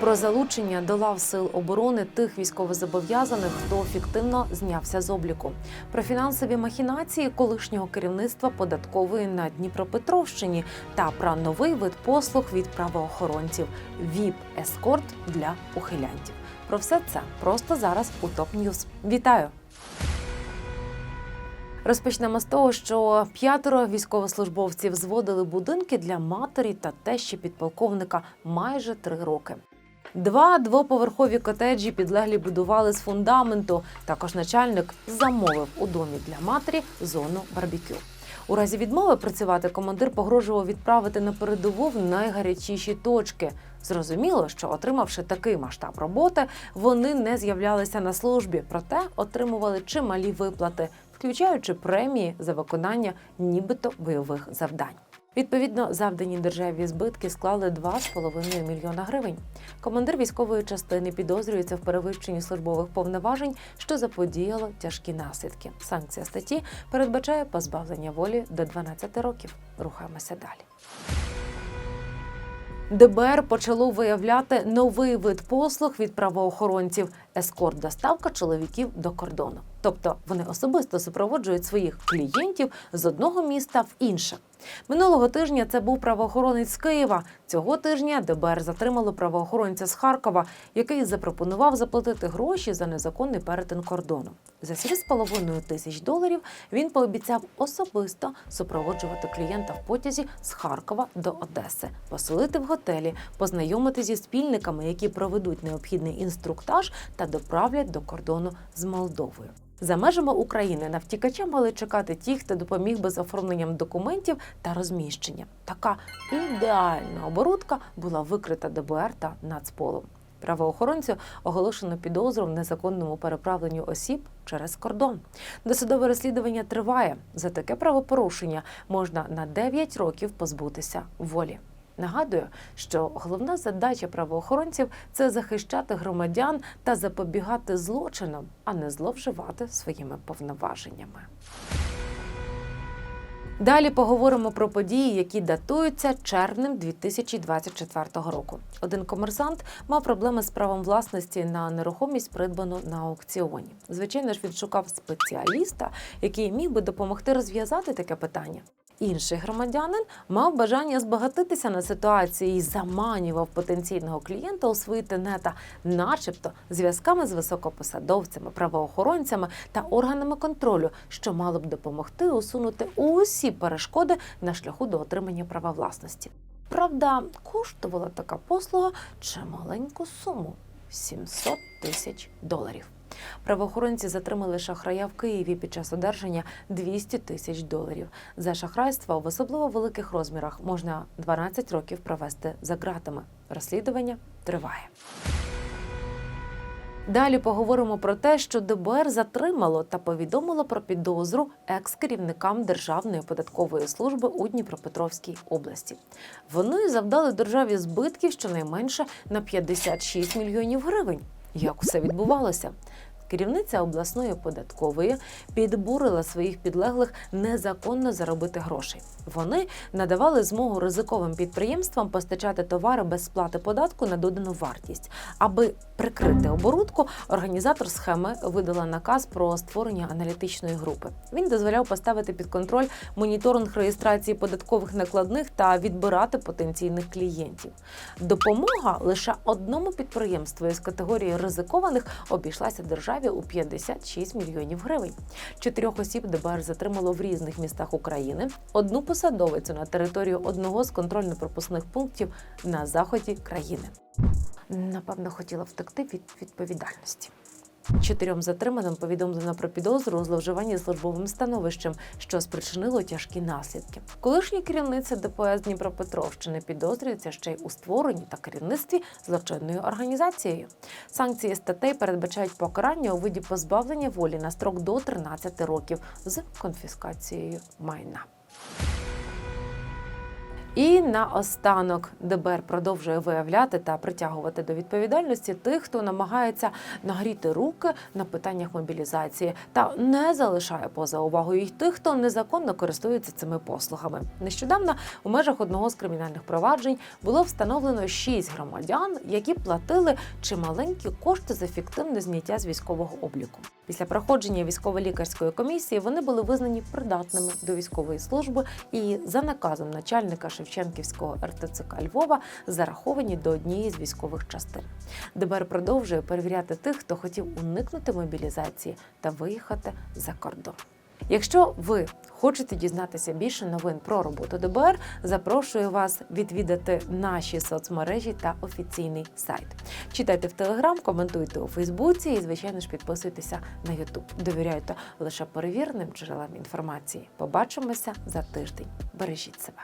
про залучення до лав сил оборони тих військовозобов'язаних, хто фіктивно знявся з обліку, про фінансові махінації колишнього керівництва податкової на Дніпропетровщині та про новий вид послуг від правоохоронців ВІП ескорт для ухилянтів. Про все це просто зараз у ТОП Ньюз. Вітаю! Розпочнемо з того, що п'ятеро військовослужбовців зводили будинки для матері та тещі підполковника майже три роки. Два двоповерхові котеджі підлеглі будували з фундаменту. Також начальник замовив у домі для матері зону барбекю. У разі відмови працювати командир погрожував відправити на передову в найгарячіші точки. Зрозуміло, що отримавши такий масштаб роботи, вони не з'являлися на службі, проте отримували чималі виплати, включаючи премії за виконання нібито бойових завдань. Відповідно, завдані державі збитки склали 2,5 мільйона гривень. Командир військової частини підозрюється в перевищенні службових повноважень, що заподіяло тяжкі наслідки. Санкція статті передбачає позбавлення волі до 12 років. Рухаємося далі. ДБР почало виявляти новий вид послуг від правоохоронців ескорт доставка чоловіків до кордону. Тобто вони особисто супроводжують своїх клієнтів з одного міста в інше. Минулого тижня це був правоохоронець з Києва. Цього тижня ДБР затримало правоохоронця з Харкова, який запропонував заплатити гроші за незаконний перетин кордону. За 7,5 тисяч доларів він пообіцяв особисто супроводжувати клієнта в потязі з Харкова до Одеси, поселити в готелі, познайомити зі спільниками, які проведуть необхідний інструктаж та доправлять до кордону з Молдовою. За межами України на втікача мали чекати ті, хто допоміг би з оформленням документів та розміщенням. Така ідеальна оборудка була викрита ДБР та Нацполом. Правоохоронцю оголошено підозру в незаконному переправленню осіб через кордон. Досудове розслідування триває. За таке правопорушення можна на 9 років позбутися волі. Нагадую, що головна задача правоохоронців це захищати громадян та запобігати злочинам, а не зловживати своїми повноваженнями. Далі поговоримо про події, які датуються червнем 2024 року. Один комерсант мав проблеми з правом власності на нерухомість, придбану на аукціоні. Звичайно ж, він шукав спеціаліста, який міг би допомогти розв'язати таке питання. Інший громадянин мав бажання збагатитися на ситуації і заманював потенційного клієнта у свої тенета, начебто зв'язками з високопосадовцями, правоохоронцями та органами контролю, що мало б допомогти усунути усі перешкоди на шляху до отримання права власності. Правда, коштувала така послуга чималеньку суму 700 тисяч доларів. Правоохоронці затримали шахрая в Києві під час одержання 200 тисяч доларів. За шахрайство в особливо великих розмірах можна 12 років провести за ґратами. Розслідування триває. Далі поговоримо про те, що ДБР затримало та повідомило про підозру екс-керівникам Державної податкової служби у Дніпропетровській області. Вони завдали державі збитків щонайменше на 56 мільйонів гривень. Як усе відбувалося? Керівниця обласної податкової підбурила своїх підлеглих незаконно заробити грошей. Вони надавали змогу ризиковим підприємствам постачати товари без сплати податку на додану вартість. Аби прикрити оборудку, організатор схеми видала наказ про створення аналітичної групи. Він дозволяв поставити під контроль моніторинг реєстрації податкових накладних та відбирати потенційних клієнтів. Допомога лише одному підприємству із категорії ризикованих обійшлася державі у 56 мільйонів гривень. Чотирьох осіб ДБР затримало в різних містах України. Одну посадовицю на територію одного з контрольно-пропускних пунктів на заході країни. Напевно, хотіла втекти від відповідальності. Чотирьом затриманим повідомлено про підозру у зловживанні службовим становищем, що спричинило тяжкі наслідки. Колишня керівниця ДПС Дніпропетровщини підозрюється ще й у створенні та керівництві злочинною організацією. Санкції статей передбачають покарання у виді позбавлення волі на строк до 13 років з конфіскацією майна. І наостанок ДБР продовжує виявляти та притягувати до відповідальності тих, хто намагається нагріти руки на питаннях мобілізації та не залишає поза увагою й тих, хто незаконно користується цими послугами. Нещодавно у межах одного з кримінальних проваджень було встановлено шість громадян, які платили чималенькі кошти за фіктивне зняття з військового обліку. Після проходження військово-лікарської комісії вони були визнані придатними до військової служби і за наказом начальника Шевченківського РТЦК Львова зараховані до однієї з військових частин. ДБР продовжує перевіряти тих, хто хотів уникнути мобілізації та виїхати за кордон. Якщо ви хочете дізнатися більше новин про роботу ДБР, запрошую вас відвідати наші соцмережі та офіційний сайт. Читайте в Телеграм, коментуйте у Фейсбуці і, звичайно ж, підписуйтеся на Ютуб. Довіряйте лише перевіреним джерелам інформації. Побачимося за тиждень. Бережіть себе.